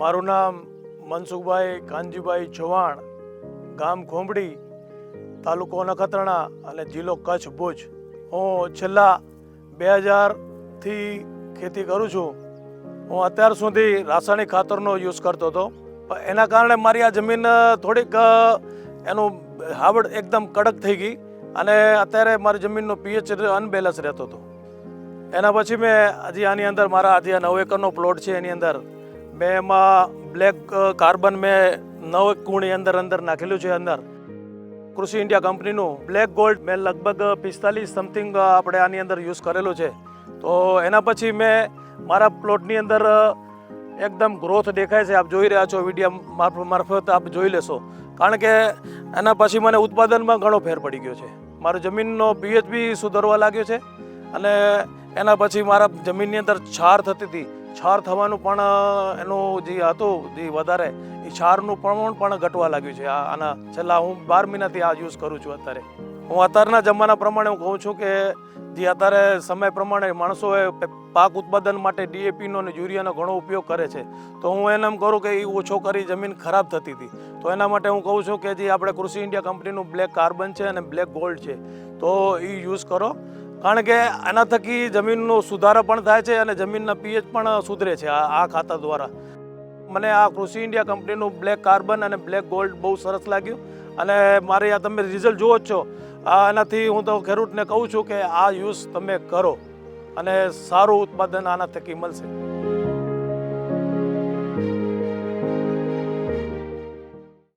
મારું નામ મનસુખભાઈ કાનજીભાઈ ચૌહાણ, ગામ ખોંભડી તાલુકો નખત્રાણા અને જિલ્લો કચ્છ ભુજ. હું છેલ્લા બે હજારથી ખેતી કરું છું. હું અત્યાર સુધી રાસાયણિક ખાતરનો યુઝ કરતો હતો. એના કારણે મારી આ જમીન થોડીક એનું હાવડ એકદમ કડક થઈ ગઈ અને અત્યારે મારી જમીનનો પીએચ અનબેલેન્સ રહેતો હતો. એના પછી મેં હજી આની અંદર મારા હજી નવ એકરનો પ્લોટ છે એની અંદર મેં એમાં બ્લેક કાર્બન મેં નવ કુણી અંદર અંદર નાખેલું છે, અંદર. કૃષિ ઇન્ડિયા કંપનીનું બ્લેક ગોલ્ડ મેં લગભગ પિસ્તાલીસ સમથિંગ આપણે આની અંદર યુઝ કરેલું છે. તો એના પછી મેં મારા પ્લોટની અંદર એકદમ ગ્રોથ દેખાય છે. આપ જોઈ રહ્યા છો વિડીયા મારફ- મારફત આપ જોઈ લેશો. કારણ કે એના પછી મને ઉત્પાદનમાં ઘણો ફેર પડી ગયો છે. મારો જમીનનો પીએચ બી સુધરવા લાગ્યો છે અને એના પછી મારા જમીનની અંદર છાર થતી હતી. છાર થવાનું પણ એનું જે હતું, જે વધારે, એ છારનું પ્રમાણ પણ ઘટવા લાગ્યું છે. આના છેલ્લા હું બાર મહિનાથી આ યુઝ કરું છું અત્યારે. હું અત્યારના જમાના પ્રમાણે હું કહું છું કે, જે અત્યારે સમય પ્રમાણે માણસોએ પાક ઉત્પાદન માટે ડીએપીનો અને યુરિયાનો ઘણો ઉપયોગ કરે છે. તો હું એને એમ કરું કે એ ઓછો કરી, જમીન ખરાબ થતી હતી. તો એના માટે હું કહું છું કે જે આપણે કૃષિ ઇન્ડિયા કંપનીનું બ્લેક કાર્બન છે અને બ્લેક ગોલ્ડ છે. તો એ યુઝ કરો. કારણ કે આના થકી જમીનનો સુધારો પણ થાય છે અને જમીનના પીએચ પણ સુધરે છે આ ખાતર દ્વારા. મને આ કૃષિ ઇન્ડિયા કંપનીનું બ્લેક કાર્બન અને બ્લેક ગોલ્ડ બહુ સરસ લાગ્યું. અને મારે આ તમે રિઝલ્ટ જુઓ જ છો. આ એનાથી હું તો ખેડૂતને કહું છું કે આ યુઝ તમે કરો. અને સારું ઉત્પાદન આના થકી મળશે.